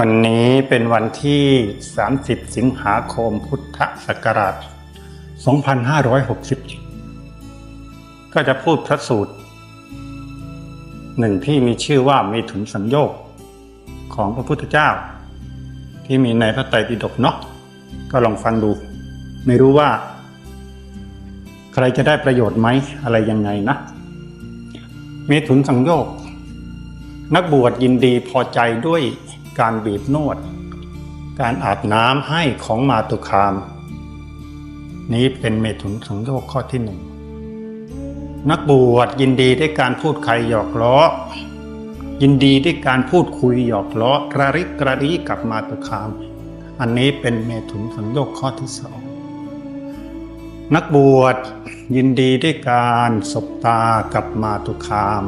วันนี้เป็นวันที่ 30 สิงหาคมพุทธศักราช 2560 ก็จะพูดพระสูตรหนึ่งที่มีชื่อว่าเมถุนสังโยกของพระพุทธเจ้า ที่มีในพระไตรปิฎกเนาะก็ลองฟังดู ไม่รู้ว่า ใครจะได้ประโยชน์ไหมอะไรยังไงนะเมถุนสังโยกนักบวชยินดีพอใจด้วย การบีบนวด การอาบน้ำให้ของมาตุคาม นี้เป็นเมถุนสังโยกข้อที่หนึ่งนักบวชยินดีด้วยการพูดใครหยอกล้อ ยินดีด้วยการพูดคุยหยอกล้อกระริกกระรีกับมาตุคาม อันนี้เป็นเมถุนสังโยกข้อที่สองนักบวชยินดีด้วยการสบตากับมาตุคาม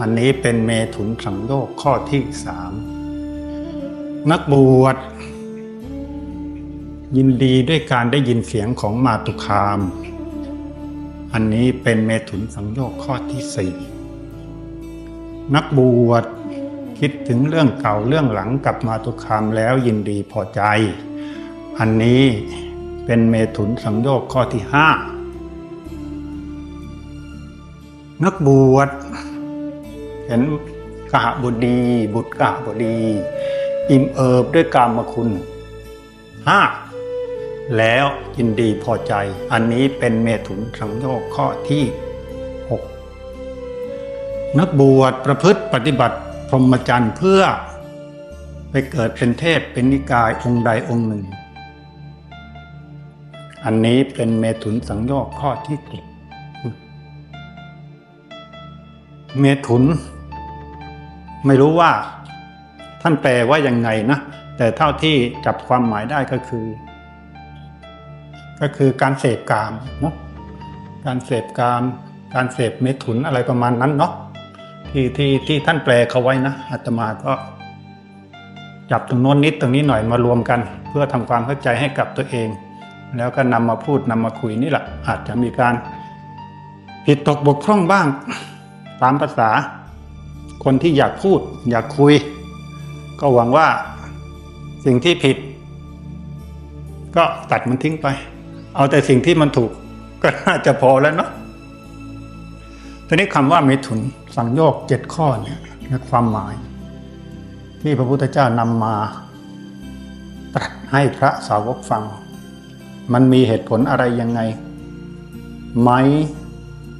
อันนี้เป็นเมถุนสังโยกข้อที่สาม นักบวชยินดีด้วยการได้ยินเสียงของมาตุคาม อันนี้เป็นเมถุนสังโยกข้อที่สี่นักบวชคิดถึงเรื่องเก่าเรื่องหลังกับมาตุคามแล้วยินดีพอใจ อันนี้เป็นเมถุนสังโยกข้อที่ห้านักบวชเห็นกหบดี บุตรกหบดี อิ่มเอิบด้วยกามคุณห้าแล้วยินดีพอใจ อันนี้เป็นเมถุนสังโยกข้อที่หกนักบวชประพฤติปฏิบัติพรหมจรรย์เพื่อ ไปเกิดเป็นเทพเป็นนิกายองค์ใดองค์หนึ่ง อันนี้เป็นเมถุนสังโยกข้อที่เจ็ดเมถุน ไม่รู้ว่า ท่านแปลว่ายังไงนะ แต่เท่าที่จับความหมายได้ก็คือ ก็คือการเสพกามเนาะการเสพกาม การเสพเมถุนอะไรประมาณนั้นเนาะที่ที่ที่ท่านแปลเขาไว้นะอาตมาก็ จับตรงโน้นนิดตรงนี้หน่อยมารวมกัน เพื่อทำความเข้าใจให้กับตัวเอง แล้วก็นำมาพูดนำมาคุยนี่แหละอาจจะมีการ ผิดตกบกพร่องบ้าง ตามภาษา คนที่อยากพูด อยากคุย ก็หวังว่าสิ่งที่ผิด ก็ตัดมันทิ้งไป เอาแต่สิ่งที่มันถูกก็น่าจะพอแล้วเนาะทีนี้คำว่าเมถุนสังโยกเจ็ดข้อเนี่ยคือความหมาย ที่พระพุทธเจ้านำมาตรัสให้พระสาวกฟัง มันมีเหตุผลอะไรยังไง ไหม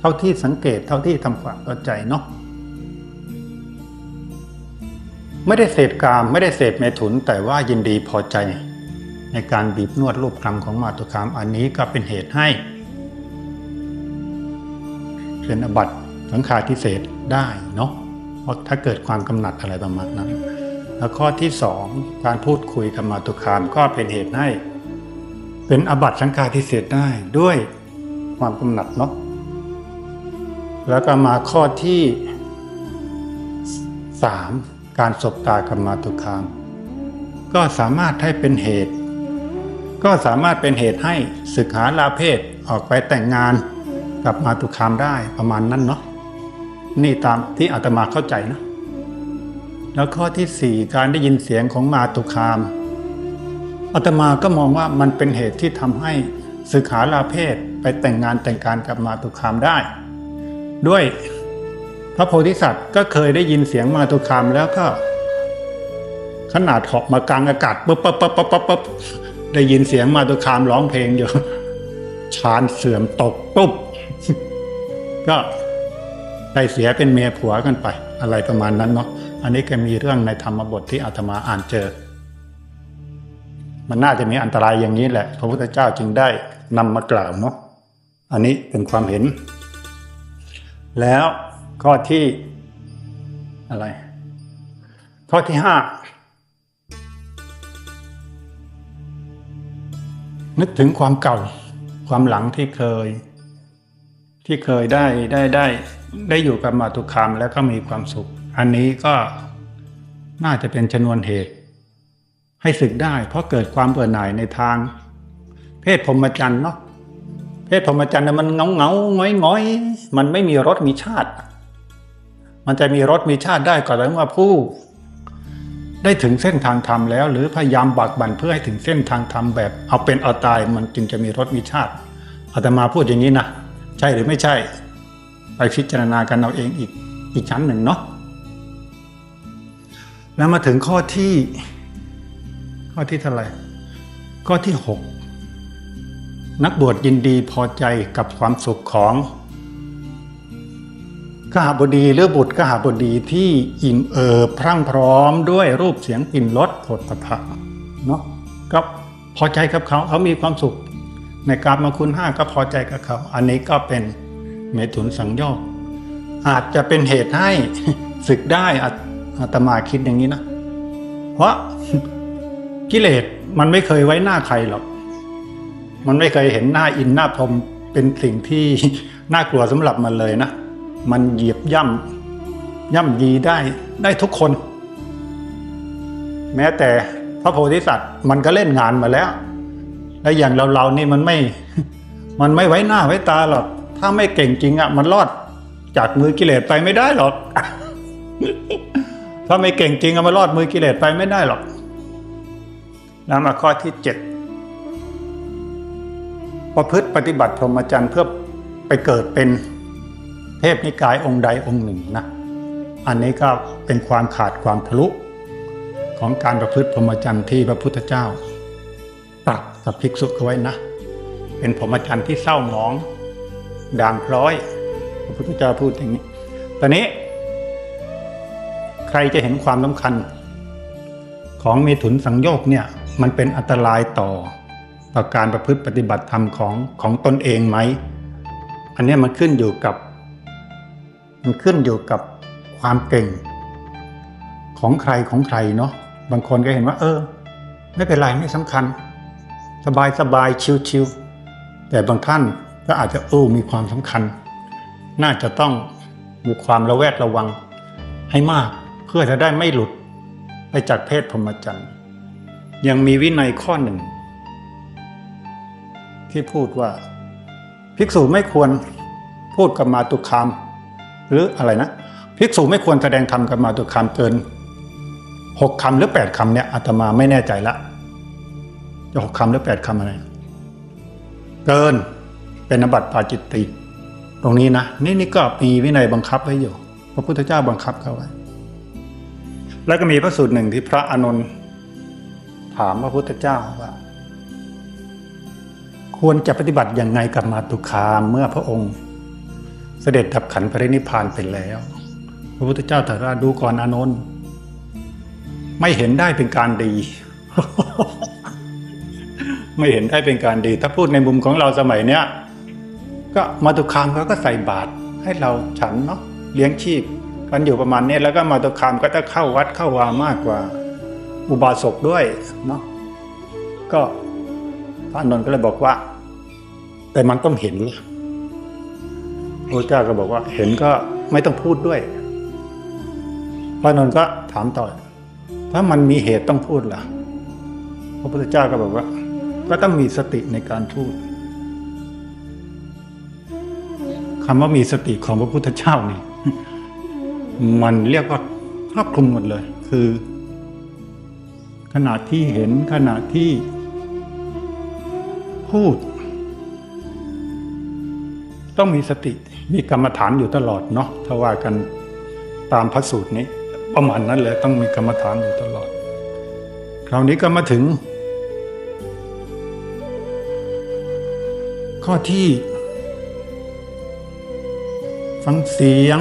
เท่าที่สังเกตเท่าที่ทำความเข้าใจเนาะ ไม่ได้เสพกามไม่ได้เสพเมถุน แต่ว่ายินดีพอใจ ในการบีบนวดรูปคำของมาตุคามอันนี้ก็เป็นเหตุให้ เป็นอบัตสังฆาทิเศษได้เนาะเพราะถ้าเกิดความกำหนัดอะไรประมาณนั้น แล้วข้อที่สองการพูดคุยกับมาตุคามก็เป็นเหตุให้ เป็นอบัตสังฆาทิเศษได้ด้วยความกำหนัดเนาะแล้วก็มาข้อที่สาม การสบตากับมาตุคาม ก็สามารถให้เป็นเหตุ ก็สามารถเป็นเหตุให้ศึกหาลาเพศออกไปแต่งงานกับมาตุคามได้ประมาณนั้นเนาะนี่ตามที่อาตมาเข้าใจนะ แล้วข้อที่สี่การได้ยินเสียงของมาตุคามอาตมาก็มองว่ามันเป็นเหตุที่ทำให้ศึกหาลาเพศไปแต่งงานแต่งการกับมาตุคามได้ ด้วย พระโพธิสัตว์ก็เคยได้ยินเสียงมาตุคามแล้วก็ ขนาดเหาะมากลางอากาศปุ๊บปั๊บปั๊บปั๊บปั๊บได้ยินเสียงมาตุคามร้องเพลงอยู่ชานเสื่อมตกปุ๊บก็ได้เสียเป็นเมียผัวกันไป อะไรประมาณนั้นเนาะอันนี้ก็มีเรื่องในธรรมบทที่อาตมาอ่านเจอ มันน่าจะมีอันตรายอย่างนี้แหละ พระพุทธเจ้าจึงได้นำมากล่าวเนาะอันนี้เป็นความเห็น แล้ว ข้อที่อะไร ข้อที่ห้านึกถึงความเก่าความหลังที่เคย ที่เคยได้ได้ได้ได้อยู่กับมาตุคามแล้วก็มีความสุข อันนี้ก็น่าจะเป็นชนวนเหตุ ให้ศึกได้เพราะเกิดความเบื่อหน่ายในทาง เพศพรหมจรรย์เนาะเพศพรหมจรรย์น่ะมันเงาเงาง้อยง้อยมันไม่มีรสมีชาติ มันจะมีรสมีชาติได้ก็ต่อเมื่อผู้ ได้ถึงเส้นทางธรรมแล้ว หรือพยายามบักบั่นเพื่อให้ถึงเส้นทางธรรมแบบ เอาเป็นเอาตายมันจึงจะมีรสมีชาติอาตมาพูดอย่างนี้นะใช่หรือไม่ใช่ ไปพิจารณากันเอาเองอีกอีกชั้นหนึ่งเนาะแล้วมาถึงข้อที่ ข้อที่เท่าไหร่ข้อที่หกนักบวชยินดีพอใจกับความสุขของ ขหาบดีหรือบุตรขหาบดีที่อิ่มเอิบพรั่งพร้อมด้วยรูปเสียงกลิ่นรสผลตภะเนาะก็พอใจกับเขาเขามีความสุข ในการมาคุณห้าก็พอใจกับเขา อันนี้ก็เป็นเมถุนสังโยกอาจจะเป็นเหตุให้ศึกได้อาตมาคิดอย่างนี้นะ เพราะกิเลสมันไม่เคยไว้หน้าใครหรอก มันไม่เคยเห็นหน้าอินหน้าพรมเป็นสิ่งที่น่ากลัวสำหรับมันเลยนะ มันเหยียบย่ำย่ำยีได้ได้ทุกคน แม้แต่พระโพธิสัตว์มันก็เล่นงานมาแล้ว และอย่างเราเราๆนี่มันไม่ มันไม่ไว้หน้าไว้ตาหรอก ถ้าไม่เก่งจริงอะ มันรอดจากมือกิเลสไปไม่ได้หรอก ถ้าไม่เก่งจริงอะมันรอดมือกิเลสไปไม่ได้หรอกแล้วมาข้อที่เจ็ดประพฤติปฏิบัติพรหมจรรย์เพื่อไปเกิดเป็น ทพนิกายองค์ใดองค์หนึ่งนะอันนี้ก็เป็นความขาดความทะลุของการประพฤติพรหมจรรย์ที่พระพุทธเจ้าตรัสกับภิกษุเอาไว้นะ เป็นพรหมจรรย์ที่เศร้าหมองด่างพร้อย พระพุทธเจ้าพูดอย่างนี้ ตอนนี้ ใครจะเห็นความสำคัญ ของเมถุนสังโยกเนี่ยมันเป็นอันตรายต่อต่อการประพฤติปฏิบัติธรรมของของตนเองไหม อันนี้มันขึ้นอยู่กับ มันขึ้นอยู่กับความเก่ง ของใครของใครเนาะบางคนก็เห็นว่า เออ ไม่เป็นไรไม่สำคัญ สบายสบายชิวๆแต่บางท่านก็อาจจะโอ้มีความสำคัญ น่าจะต้องมีความระแวดระวังให้มากเพื่อจะได้ไม่หลุดไปจากเพศพรหมจรรย์ยังมีวินัยข้อหนึ่ง ที่พูดว่า ภิกษุไม่ควรพูดกับมาตุคาม หรืออะไรนะภิกษุไม่ควรแสดงธรรมกับมาตุคามเกินหกคำหรือแปดคำเนี่ยอาตมาไม่แน่ใจละจะหกคำหรือแปดคำอะไร เกินเป็นอบัติปาจิตติ ตรงนี้นะนี่นี่ก็มีวินัยบังคับไว้อยู่ พระพุทธเจ้าบังคับเขาไว้ แล้วก็มีพระสูตรหนึ่งที่พระอานนท์ถามพระพุทธเจ้าว่า ควรจะปฏิบัติอย่างไงกับมาตุคามเมื่อพระองค์ เสด็จดับขันธ์ปรินิพพานไปแล้ว พระพุทธเจ้าตรัสว่าดูก่อนอานนท์ไม่เห็นได้เป็นการดี ไม่เห็นได้เป็นการดี ถ้าพูดในมุมของเราสมัยเนี้ยก็มาตุคามเขาก็ใส่บาตรให้เราฉันเนาะเลี้ยงชีพกันอยู่ประมาณนี้แล้วก็มาตุคามก็จะเข้าวัดเข้าวามากกว่า อุบาสกด้วยเนาะก็พระอานนท์ก็เลยบอกว่า แต่มันต้องเห็นล่ะ พระเจ้าก็บอกว่าเห็นก็ไม่ต้องพูดด้วย พระนนท์ก็ถามต่อ ถ้ามันมีเหตุต้องพูดล่ะ พระพุทธเจ้าก็บอกว่า ก็ต้องมีสติในการพูดคำว่ามีสติของพระพุทธเจ้านี่ มันเรียกว่าครอบคลุมหมดเลย คือ ขณะที่เห็นขณะที่ พูด ต้องมีสติ มีกรรมฐานอยู่ตลอดเนาะถ้าว่ากันตามพระสูตรนี้ประมาณนั้นเลยต้องมีกรรมฐานอยู่ตลอด คราวนี้ก็มาถึง ข้อที่ ฟังเสียง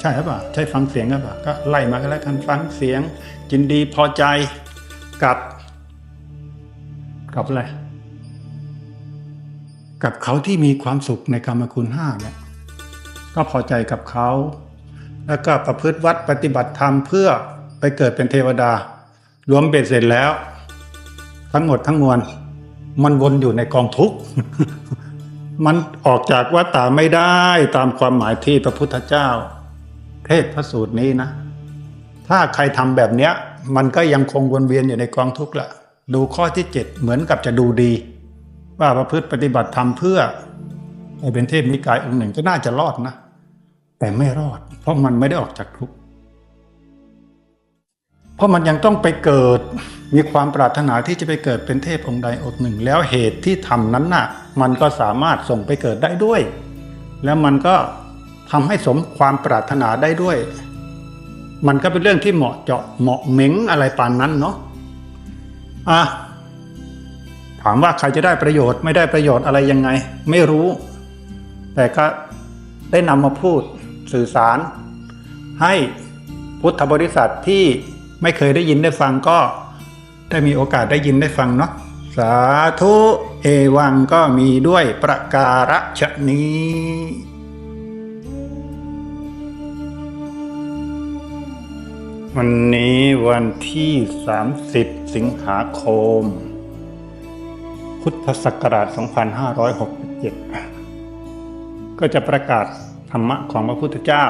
ใช่หรือเปล่าใช่ฟังเสียงหรือเปล่าก็ไล่มากันแล้วกันฟังเสียงยินดีพอใจกับ กับอะไรกับเขาที่มีความสุขในกรรมคุณห้าเนี่ย ก็พอใจกับเขา แล้วก็ประพฤติวัดปฏิบัติธรรมเพื่อไปเกิดเป็นเทวดา รวมเบ็ดเสร็จแล้ว ทั้งหมดทั้งมวลมันวนอยู่ในกองทุกข์มันออกจากวัฏฏะไม่ได้ตามความหมายที่พระพุทธเจ้า เทศพระสูตรนี้นะ ถ้าใครทำแบบเนี้ย มันก็ยังคงวนเวียนอยู่ในกองทุกข์ละดูข้อที่เจ็ดเหมือนกับจะดูดี ว่าประพฤติปฏิบัติธรรมเพื่อให้เป็นเทพนิกายองค์หนึ่งก็น่าจะรอดนะ แต่ไม่รอด เพราะมันไม่ได้ออกจากทุกข์เพราะมันยังต้องไปเกิดมีความปรารถนาที่จะไปเกิดเป็นเทพองค์ใดองค์หนึ่ง แล้วเหตุที่ทำนั้นน่ะ มันก็สามารถส่งไปเกิดได้ด้วย แล้วมันก็ทำให้สมความปรารถนาได้ด้วย มันก็เป็นเรื่องที่เหมาะเจาะเหมาะเหม็งอะไรปานนั้นเนาะอะถามว่าใครจะได้ประโยชน์ไม่ได้ประโยชน์อะไรยังไง ไม่รู้ แต่ก็ได้นำมาพูด สื่อสาร ให้พุทธบริษัทที่ไม่เคยได้ยินได้ฟังก็ได้มีโอกาสได้ยินได้ฟังเนาะสาธุเอวังก็มีด้วยประการฉนี้วันนี้วันที่ 30 สิงหาคม พุทธศักราช 2567 ก็จะประกาศ ธรรมะของพระพุทธเจ้า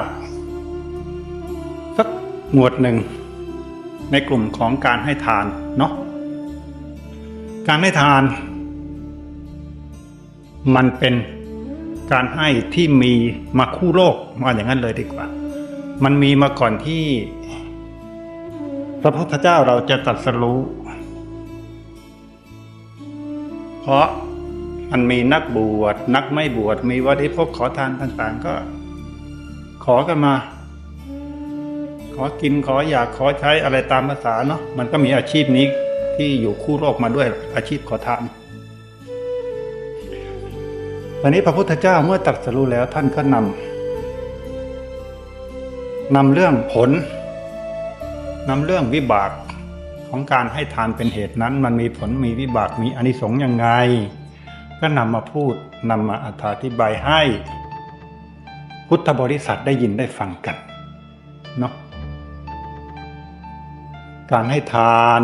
สักหมวดหนึ่ง ในกลุ่มของการให้ทานเนาะการให้ทาน มันเป็นการให้ที่มีมาคู่โลกมาอย่างนั้นเลยดีกว่า มันมีมาก่อนที่ พระพุทธเจ้าเราจะตรัสรู้ เพราะ มันมีนักบวชนักไม่บวชมีวัดที่พวกขอทานต่างๆ ก็ ขอกันมา ขอกินขออยากขอใช้อะไรตามภาษาเนาะมันก็มีอาชีพนี้ที่อยู่คู่โลกมาด้วยอาชีพขอทานตอนนี้พระพุทธเจ้าเมื่อตรัสรู้แล้วท่านก็นำนำเรื่องผลนำเรื่องวิบากของการให้ทานเป็นเหตุนั้น มันมีผลมีวิบากมีอนิสงส์ยังไง ก็นำมาพูดนำมาอธิบายให้ พุทธบริษัทได้ยินได้ฟังกันเนาะการให้ทาน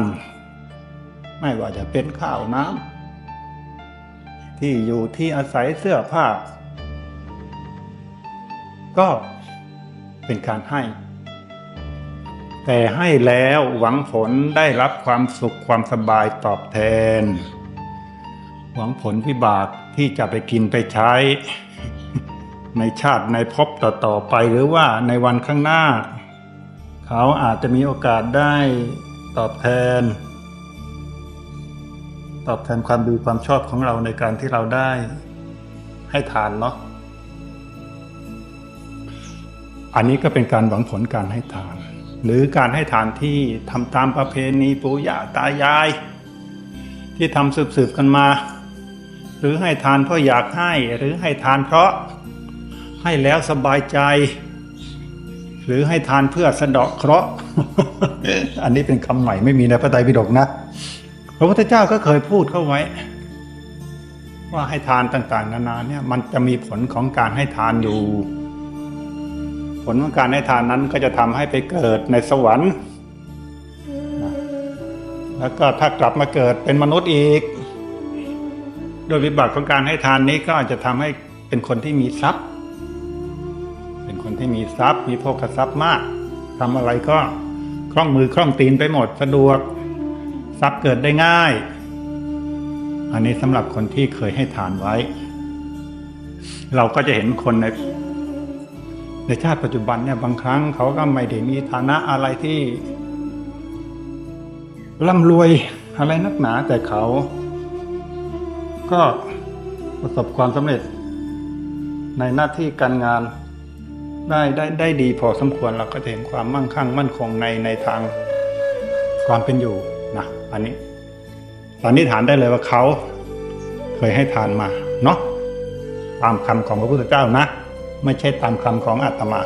ไม่ว่าจะเป็นข้าวน้ำที่อยู่ที่อาศัยเสื้อผ้า ก็เป็นการให้ แต่ให้แล้วหวังผลได้รับความสุขความสบายตอบแทน หวังผลวิบากที่จะไปกินไปใช้ ในชาติในภพต่อๆไปหรือว่าในวันข้างหน้า เขาอาจจะมีโอกาสได้ตอบแทน ตอบแทนความดีความชอบของเราในการที่เราได้ให้ทานเนาะอันนี้ก็เป็นการหวังผลการให้ทาน หรือการให้ทานที่ทำตามประเพณีปู่ย่าตายาย ที่ทำสืบๆกันมา หรือให้ทานเพราะอยากให้หรือให้ทานเพราะให้แล้วสบายใจ หรือให้ทานเพื่อสะเดาะเคราะห์อันนี้เป็นคำใหม่ไม่มีในพระไตรปิฎกนะพระพุทธเจ้าก็เคยพูดเข้าไว้ ว่าให้ทานต่าง ๆ นานาเนี่ยมันจะมีผลของการให้ทานอยู่ ผลของการให้ทานนั้นก็จะทำให้ไปเกิดในสวรรค์แล้วก็ถ้ากลับมาเกิดเป็นมนุษย์อีก โดยวิบากของการให้ทานนี้ก็อาจจะทำให้เป็นคนที่มีทรัพย์ เป็นคนที่มีทรัพย์ มีโภคทรัพย์มากทำอะไรก็คล่องมือคล่องตีนไปหมดสะดวก ทรัพย์เกิดได้ง่าย อันนี้สำหรับคนที่เคยให้ทานไว้ เราก็จะเห็นคนในในชาติปัจจุบันเนี่ยบางครั้งเขาก็ไม่ได้มีฐานะอะไรที่ร่ำรวยอะไรนักหนาแต่เขา ก็ประสบความสำเร็จ ในหน้าที่การงานได้ได้ได้ดีพอสมควรเราก็จะเห็นความมั่งคั่งมั่นคงในในทางความเป็นอยู่นะอันนี้สันนิษฐานได้เลยว่าเขาเคยให้ทานมาเนาะตามคำของพระพุทธเจ้านะ ไม่ใช่ตามคำของอาตมา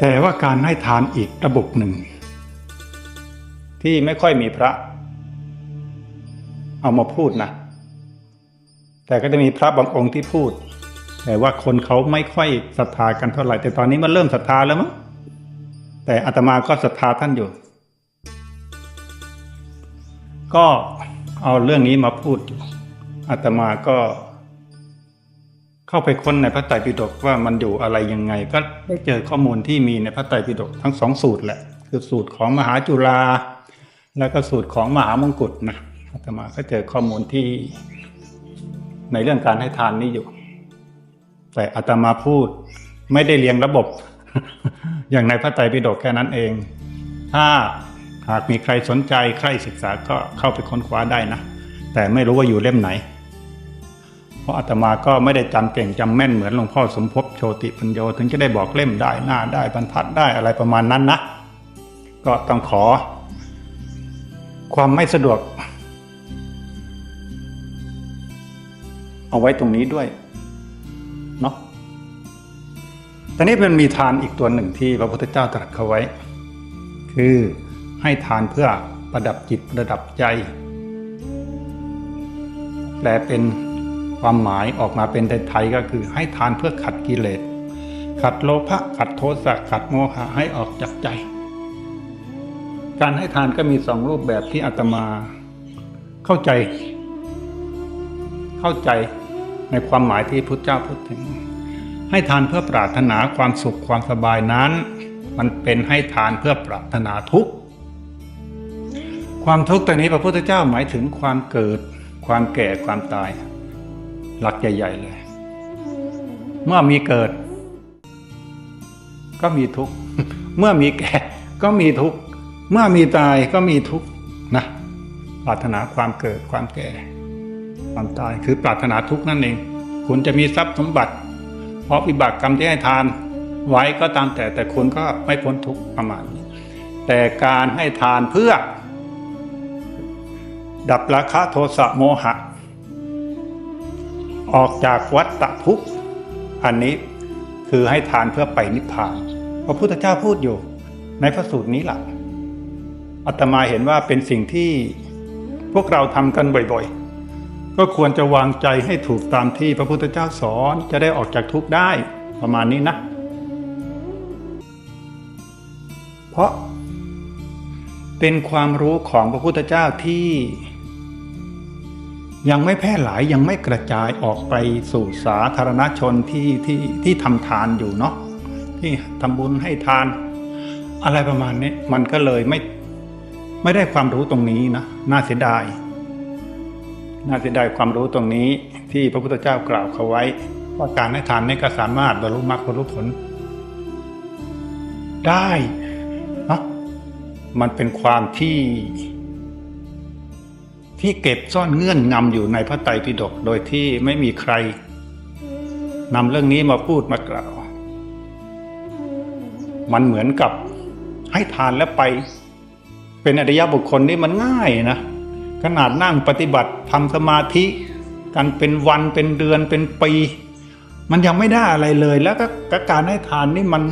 แต่ว่าการให้ทานอีกระบบหนึ่ง ที่ไม่ค่อยมีพระ เอามาพูดนะ แต่ก็จะมีพระบางองค์ที่พูด แต่ว่าคนเขาไม่ค่อยศรัทธากันเท่าไหร่ แต่ตอนนี้มันเริ่มศรัทธาแล้วมั้ง แต่อาตมาก็ศรัทธาท่านอยู่ ก็เอาเรื่องนี้มาพูดอยู่อาตมาก็ เข้าไปค้นในพระไตรปิฎกว่ามันอยู่อะไรยังไง ก็ได้เจอข้อมูลที่มีในพระไตรปิฎกทั้งสองสูตรแหละ คือสูตรของมหาจุฬาแล้วก็สูตรของมหามงกุฎนะ อาตมาก็เจอข้อมูลที่ในเรื่องการให้ทานนี้อยู่ แต่อาตมาพูดไม่ได้เรียงระบบ อย่างในพระไตรปิฎกแค่นั้นเอง ถ้าหากมีใครสนใจใครศึกษาก็เข้าไปค้นคว้าได้นะ แต่ไม่รู้ว่าอยู่เล่มไหน เพราะอาตมาก็ไม่ได้จำเก่งจำแม่นเหมือนหลวงพ่อสมภพโชติปัญโยถึงจะได้บอกเล่มได้หน้าได้บรรทัดได้อะไรประมาณนั้นนะ ก็ต้องขอ ความไม่สะดวก เอาไว้ตรงนี้ด้วยเนาะตอนนี้มันมีทานอีกตัวหนึ่งที่พระพุทธเจ้าตรัสเขาไว้ คือให้ทานเพื่อประดับจิตประดับใจ แปลเป็นความหมายออกมาเป็นไทยก็คือให้ทานเพื่อขัดกิเลส ขัดโลภะขัดโทสะขัดโมหะให้ออกจากใจ การให้ทานก็มีสองรูปแบบที่อาตมาเข้าใจ เข้าใจ ในความหมายที่พุทธเจ้าพูดถึง ให้ทานเพื่อปรารถนาความสุขความสบายนั้น มันเป็นให้ทานเพื่อปรารถนาทุกข์ความทุกข์ตัวนี้พระพุทธเจ้าหมายถึงความเกิด ความแก่ความตาย หลักใหญ่ ๆ เลย เมื่อมีเกิด ก็มีทุกข์เมื่อมีแก่ก็มีทุกข์เมื่อมีตายก็มีทุกข์นะปรารถนาความเกิดความแก่ ความตายคือปรารถนาทุกข์นั่นเอง คุณจะมีทรัพย์สมบัติ เพราะวิบากกรรมที่ให้ทานไว้ก็ตามแต่แต่คุณก็ไม่พ้นทุกข์ประมาณนี้แต่การให้ทานเพื่อ ดับราคะโทสะโมหะ ออกจากวัฏฏทุกข์อันนี้คือให้ทานเพื่อไปนิพพานพระพุทธเจ้าพูดอยู่ ในพระสูตรนี้แหละอาตมาเห็นว่าเป็นสิ่งที่พวกเราทำกันบ่อยๆ ก็ควรจะวางใจให้ถูกตามที่พระพุทธเจ้าสอนจะได้ออกจากทุกข์ได้ประมาณนี้นะ เพราะเป็นความรู้ของพระพุทธเจ้าที่ ยังไม่แพร่หลายยังไม่กระจายออกไปสู่สาธารณชนที่ที่ที่ทำทานอยู่เนาะที่ทำบุญให้ทาน อะไรประมาณนี้มันก็เลยไม่ไม่ได้ความรู้ตรงนี้นะน่าเสียดาย น่าเสียดายความรู้ตรงนี้ที่พระพุทธเจ้ากล่าวเขาไว้ว่าการให้ทานนี่ก็สามารถบรรลุมรรคบรรลุผล ได้นะมันเป็นความที่ ที่เก็บซ่อนเงื่อนงำอยู่ในพระไตรปิฎกโดยที่ไม่มีใครนำเรื่องนี้มาพูดมากล่าว มันเหมือนกับให้ทานแล้วไป เป็นอริยบุคคลนี่มันง่ายนะ ขนาดนั่งปฏิบัติทำสมาธิกันเป็นวันเป็นเดือนเป็นปี มันยังไม่ได้อะไรเลย แล้วก็กการให้ทานนี่มัน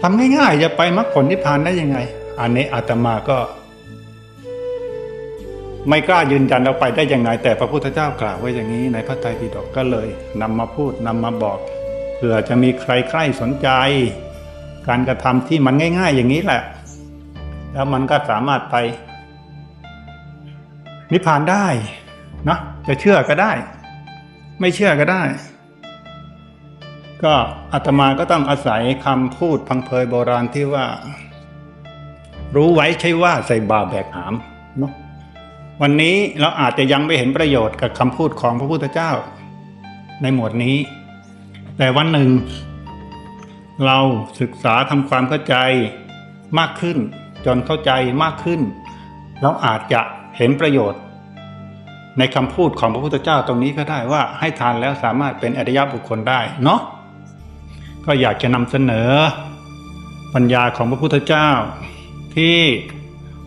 ทำง่ายๆ จะไปมรรคผลนิพพานได้ยังไง อันนี้อาตมาก็ ไม่กล้ายืนยันเราไปได้ยังไง แต่พระพุทธเจ้ากล่าวไว้อย่างนี้ในพระไตรปิฎกก็เลยนำมาพูดนำมาบอกเผื่อจะมีใครใครสนใจ การกระทำที่มันง่าย ๆ อย่างนี้แหละ แล้วมันก็สามารถไป นิพพานได้นะจะเชื่อก็ได้ ไม่เชื่อก็ได้ ก็อาตมาก็ต้องอาศัยคำพูดพังเพยโบราณที่ว่า รู้ไว้ใช่ว่าใส่บาแบกหามเนาะวันนี้เราอาจจะยังไม่เห็นประโยชน์กับคำพูดของพระพุทธเจ้า ในหมวดนี้ แต่วันหนึ่ง เราศึกษาทำความเข้าใจมากขึ้น จนเข้าใจมากขึ้น เราอาจจะ เห็นประโยชน์ ในคำพูดของพระพุทธเจ้าตรงนี้ก็ได้ว่าให้ทานแล้วสามารถเป็นอริยบุคคลได้เนาะก็อยากจะนำเสนอ ปัญญาของพระพุทธเจ้า ที่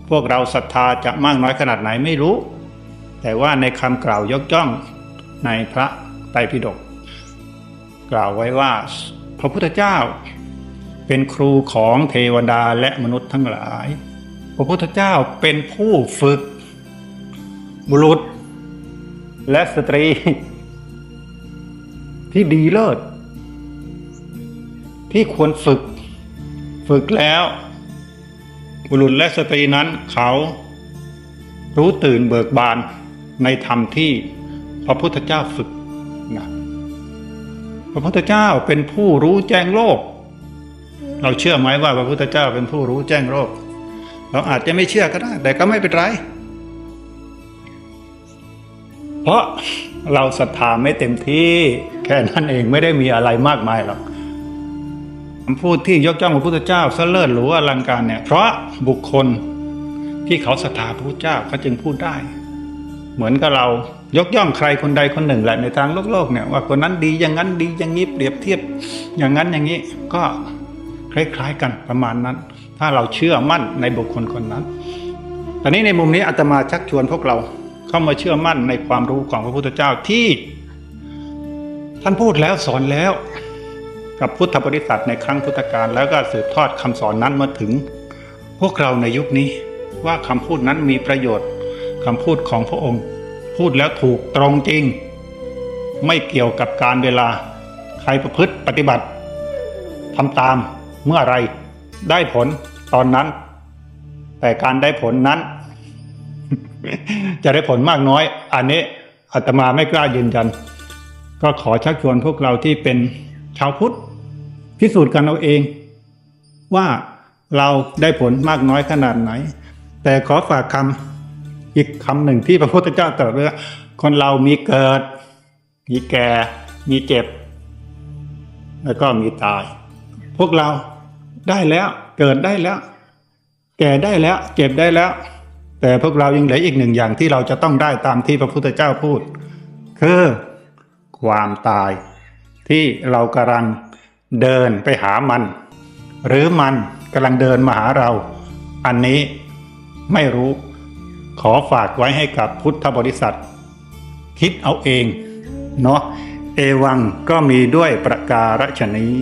พวกเราศรัทธาจะมากน้อยขนาดไหนไม่รู้ แต่ว่าในคำกล่าวยกย่องในพระไตรปิฎกกล่าวไว้ว่าพระพุทธเจ้า เป็นครูของเทวดาและมนุษย์ทั้งหลาย พระพุทธเจ้าเป็นผู้ฝึก บุรุษ และสตรี ที่ดีเลิศ ที่ควรฝึก ฝึกแล้ว บุรุษและสตรีนั้นเขา รู้ตื่นเบิกบานในธรรมที่พระพุทธเจ้าฝึกนะพระพุทธเจ้าเป็นผู้รู้แจ้งโลก เราเชื่อไหมว่าพระพุทธเจ้าเป็นผู้รู้แจ้งโลก เราอาจจะไม่เชื่อก็ได้ แต่ก็ไม่เป็นไร เพราะเราศรัทธาไม่เต็มที่ แค่นั้นเองไม่ได้มีอะไรมากมายหรอกคำพูดที่ยกย่องพระพุทธเจ้าเสลิศหรือว่าอลังการเนี่ย เพราะบุคคลที่เขาศรัทธาพระพุทธเจ้าเขาจึงพูดได้ เหมือนกับเรายกย่องใครคนใดคนหนึ่งแหละในทางโลกโลกเนี่ยว่าคนนั้นดีอย่างนั้นดีอย่างนี้เปรียบเทียบ อย่างนั้นอย่างนี้ก็คล้ายๆกันประมาณนั้น ถ้าเราเชื่อมั่นในบุคคลคนนั้นตอนนี้ในมุมนี้อาตมาชักชวนพวกเรา เข้ามาเชื่อมั่นในความรู้ของพระพุทธเจ้าที่ ท่านพูดแล้วสอนแล้ว กับพุทธบริษัทในครั้งพุทธกาลแล้วก็สืบทอดคำสอนนั้นมาถึง พวกเราในยุคนี้ว่าคำพูดนั้นมีประโยชน์คำพูดของพระองค์ พูดแล้วถูกตรงจริง ไม่เกี่ยวกับการเวลา ใครประพฤติปฏิบัติทำตามเมื่อไรได้ผลตอนนั้น แต่การได้ผลนั้น จะได้ผลมากน้อย อันนี้อาตมาไม่กล้ายืนยัน ก็ขอชักชวนพวกเราที่เป็นชาวพุทธพิสูจน์กันเอาเอง ว่าเราได้ผลมากน้อยขนาดไหน แต่ขอฝากคำอีกคำหนึ่งที่พระพุทธเจ้าตรัสไว้ว่าคนเรามีเกิด มีแก่ มีเจ็บ แล้วก็มีตาย พวกเราได้แล้วเกิดได้แล้ว แก่ได้แล้ว เจ็บได้แล้ว แต่พวกเรายังเหลืออีกหนึ่งอย่างที่เราจะต้องได้ตามที่พระพุทธเจ้าพูด คือ ความตาย ที่เรากำลังเดินไปหามัน หรือมันกำลังเดินมาหาเรา อันนี้ไม่รู้ ขอฝากไว้ให้กับพุทธบริษัท คิดเอาเอง เนาะเอวังก็มีด้วยประการฉนี้